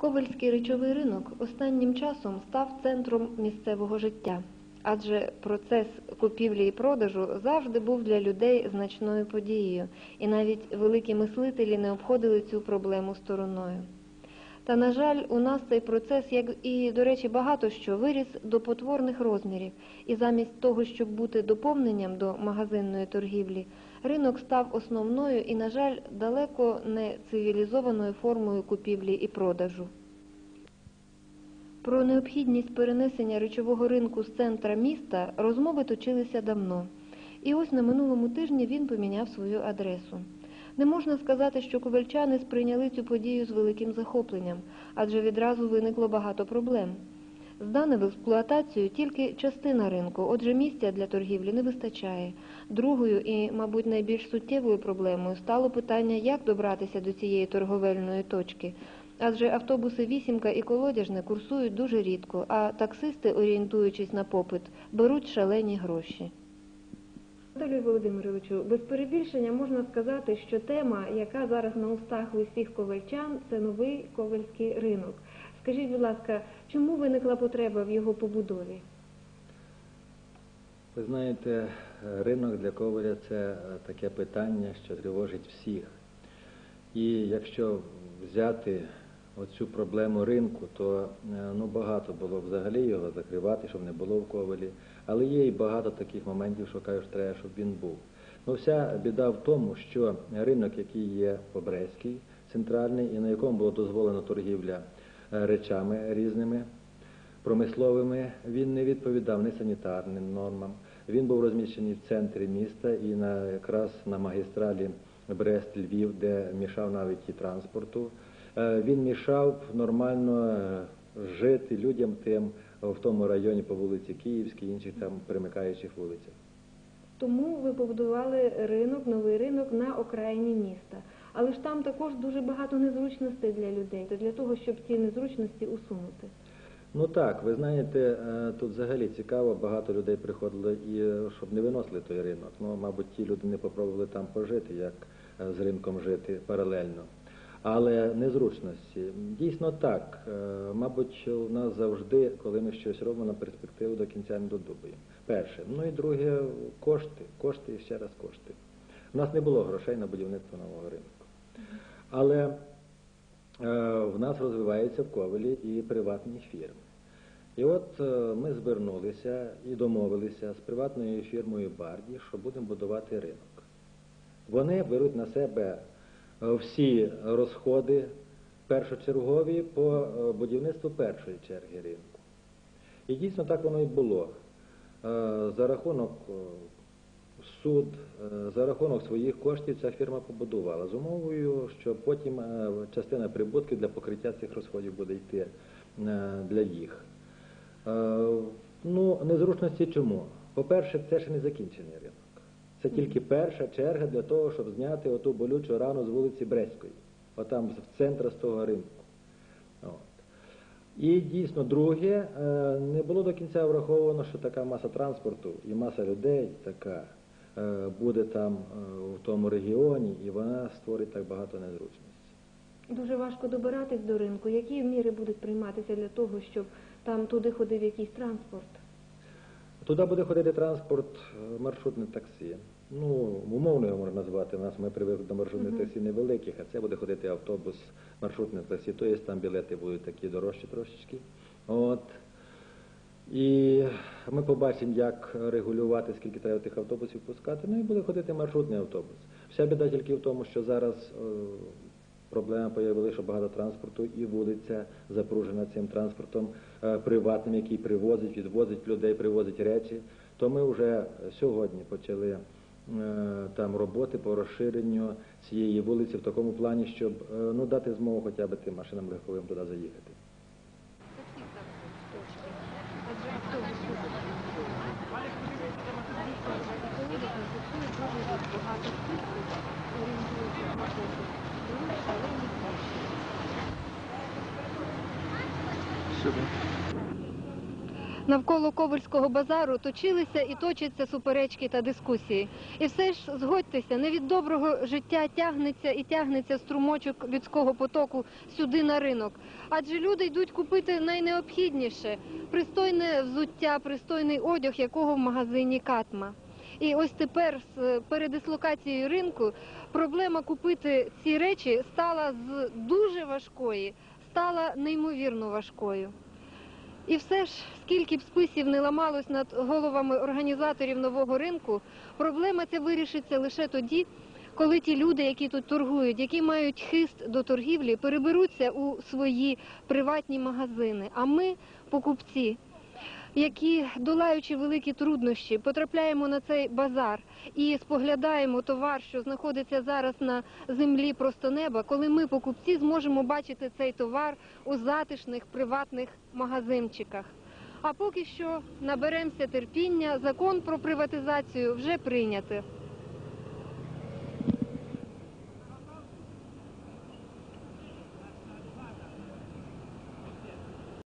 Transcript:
Ковельський речовий ринок останнім часом став центром місцевого життя, адже процес купівлі і продажу завжди був для людей значною подією, і навіть великі мислителі не обходили цю проблему стороною. Та, на жаль, у нас цей процес, як і, до речі, багато що виріс до потворних розмірів, і замість того, щоб бути доповненням до магазинної торгівлі, ринок став основною і, на жаль, далеко не цивілізованою формою купівлі і продажу. Про необхідність перенесення речового ринку з центра міста розмови точилися давно. І ось на минулому тижні він поміняв свою адресу. Не можна сказати, що ковальчани сприйняли цю подію з великим захопленням, адже відразу виникло багато проблем. Здане в експлуатацію тільки частина ринку, отже місця для торгівлі не вистачає. Другою і, мабуть, найбільш суттєвою проблемою стало питання, як добратися до цієї торговельної точки. Адже автобуси вісімка і колодяжне курсують дуже рідко, а таксисти, орієнтуючись на попит, беруть шалені гроші. Анатолію Володимировичу, без перебільшення можна сказати, що тема, яка зараз на устах у всіх ковальчан, це новий ковальський ринок. Скажіть, будь ласка, чому виникла потреба в його побудові? Ви знаєте, ринок для Коваля це таке питання, що тривожить всіх. І якщо взяти оцю проблему ринку, то е, ну, багато було взагалі його закривати, щоб не було в Ковалі. Але є і багато таких моментів, що кажуть, що треба, щоб він був. Ну, вся біда в тому, що ринок, який є Побрезький, центральний, і на якому було дозволено торгівля е, речами різними, промисловими, він не відповідав ні санітарним нормам. Він був розміщений в центрі міста і на, якраз на магістралі Брест-Львів, де мішав навіть і транспорту. Е, Він мішав нормально е, жити людям тим в тому районі по вулиці Київській, інших там примикаючих вулицях. Тому ви побудували ринок, новий ринок на окраїні міста. Але ж там також дуже багато незручностей для людей, то для того, щоб ці незручності усунути. Ну так, ви знаєте, е, тут взагалі цікаво, багато людей приходило і щоб не виносили той ринок. Ну, мабуть, ті люди не попробували там пожити, як з ринком жити паралельно. Але незручності. Дійсно так. Е, Мабуть, у нас завжди, коли ми щось робимо на перспективу, до кінця не додумуємо. Перше. Ну і друге, кошти. Кошти і ще раз кошти. У нас не було грошей на будівництво нового ринку. Але е, в нас розвиваються в Ковелі і приватні фірми. І от е, ми звернулися і домовилися з приватною фірмою Барді, що будемо будувати ринок. Вони беруть на себе всі розходи першочергові по е, будівництву першої черги ринку. І дійсно так воно і було. Е, За рахунок е, суд, е, за рахунок своїх коштів ця фірма побудувала з умовою, що потім е, частина прибутків для покриття цих розходів буде йти е, для їх. Е, Ну, незручності чому? По-перше, це ще не закінчений ринок. Це тільки перша черга для того, щоб зняти оту болючу рану з вулиці Брестської, отам в центр з того ринку. От. І дійсно, друге, е, не було до кінця враховано, що така маса транспорту і маса людей така е, буде там е, в тому регіоні, і вона створить так багато незручностей. Дуже важко добиратись до ринку. Які міри будуть прийматися для того, щоб там туди ходив якийсь транспорт? Туди буде ходити транспорт, е, маршрутне таксі. Ну, умовно його можна назвати. У нас ми привикли до маршрутних таксі невеликих, а це буде ходити автобус, маршрутне таксі. Тобто там білети будуть такі дорожчі трошечки. От. І ми побачимо, як регулювати, скільки треба тих автобусів пускати. Ну і буде ходити маршрутний автобус. Вся біда тільки в тому, що зараз е, проблема появилася, що багато транспорту і вулиця запружена цим транспортом е, приватним, який привозить, відвозить людей, привозить речі. То ми вже сьогодні почали е, там роботи по розширенню цієї вулиці в такому плані, щоб е, ну, дати змогу хоча б тим машинам легковим туди заїхати. Навколо Ковальського базару точилися і точаться суперечки та дискусії. І все ж згодьтеся, не від доброго життя тягнеться і тягнеться струмочок людського потоку сюди на ринок. Адже люди йдуть купити найнеобхідніше пристойне взуття, пристойний одяг, якого в магазині Катма. І ось тепер з передислокацією ринку проблема купити ці речі стала з дуже важкої, стала неймовірно важкою. І все ж, скільки б списів не ламалось над головами організаторів нового ринку, проблема ця вирішиться лише тоді, коли ті люди, які тут торгують, які мають хист до торгівлі, переберуться у свої приватні магазини. А ми, покупці, які, долаючи великі труднощі, потрапляємо на цей базар і споглядаємо товар, що знаходиться зараз на землі просто неба, коли ми, покупці, зможемо бачити цей товар у затишних приватних магазинчиках. А поки що наберемося терпіння, закон про приватизацію вже прийнято.